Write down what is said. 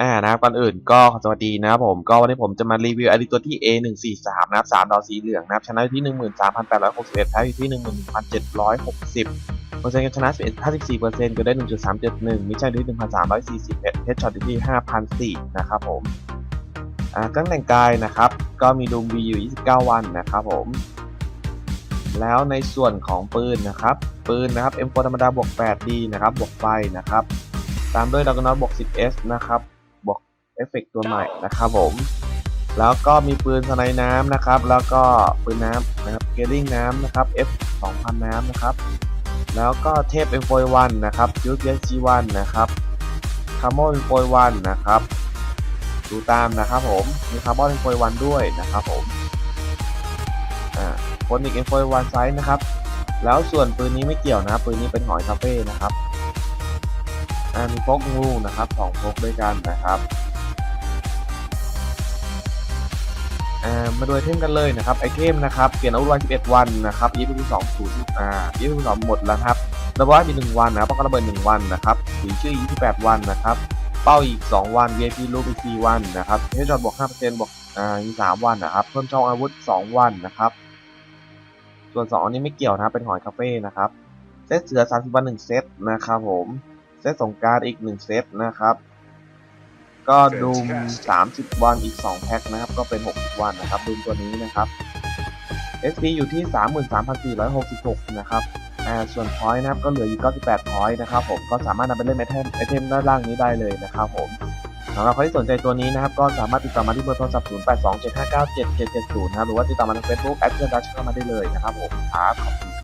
อ่านะครับก่อนอื่นก็สวัสดีนะครับผมก็วันนี้ผมจะมารีวิวไอดีตัวที่ A143 นะครับ3ดาวสีเหลืองนะครับชนะอยู่ที่ 13,861แพ้อยู่ที่ 11,760เปอร์เซ็นต์การชนะ11 54%ก็ได้ 1.371มิชชั่นอยู่ที่ 1,340เฮดช็อตอยู่ที่ 5,004นะครับผมอ่าเครื่องแต่งกายนะครับก็มีดูมวีอยู่ 29 วันนะครับผม แล้วในส่วนของปืนนะครับปืนนะครับ M4 ธรรมดาบวก 8D นะครับบวกไฟนะครับตามด้วยดอกนอตบวก 10S นะครับ เอฟเฟกตัวใหม่นะครับผม แล้วก็มีปืนสไนน้ำนะครับ แล้วก็ปืนน้ำนะครับเกลลิงน้ำนะครับ F 2000น้ำนะครับ แล้วก็เทพ M41 นะครับยูเ G1 นนะครับคาร์โม M41 นะครับ ดูตามนะครับผม มีคาร์บอน M41 ด้วยนะครับผมอ่าโฟนิก M41 ไซส์นะครับ แล้วส่วนปืนนี้ไม่เกี่ยวนะปืนนี้เป็นหอยคาเฟ่นะครับอ่ามีพกงูนะครับสองพกด้วยกันนะครับ อ่ามาดูไอเทมกันเลยนะครับไอเทมนะครับเปลี่ยนอาวุธวัน11 วันนะครับยี่สิบสองศูนย์อ่ายี่สิบสองหมดแล้วครับระเบิดอีกหนึ่งวันนะครับป้องกันระเบิดหนึ่งวันนะครับถึงชื่อ28วันนะครับเป้าอีก2วัน VIP รูปอีก4วันนะครับเฮดช็อตบวก5%บวกอ่าอีก3วันนะครับเพิ่มช่องอาวุธ2วันนะครับส่วน2อันนี้ไม่เกี่ยวนะเป็นหอยคาเฟ่นะครับเซตเสือ30วัน1เซตนะครับผมเซตสงกรารอีก1เซตนะครับ ก็ดูม 30 วันอีก 2 แพ็คนะครับ ก็เป็น 60 วันนะครับดูมตัวนี้นะครับ SP อยู่ที่ 33,466 นะครับอ่าส่วนพอยต์นะครับก็เหลืออยู่ 98พอยต์นะครับผมก็สามารถนำไปเล่นไอเทมไอเทมด้านล่างนี้ได้เลยนะครับผมสำหรับใครที่สนใจตัวนี้นะครับ ก็สามารถติดต่อมาที่เบอร์โทรศัพท์ 0827597770 นะครับหรือว่าติดต่อมาทาง Facebook แอดเพื่อนดัชเข้ามาได้เลยนะครับผมครับขอบคุณ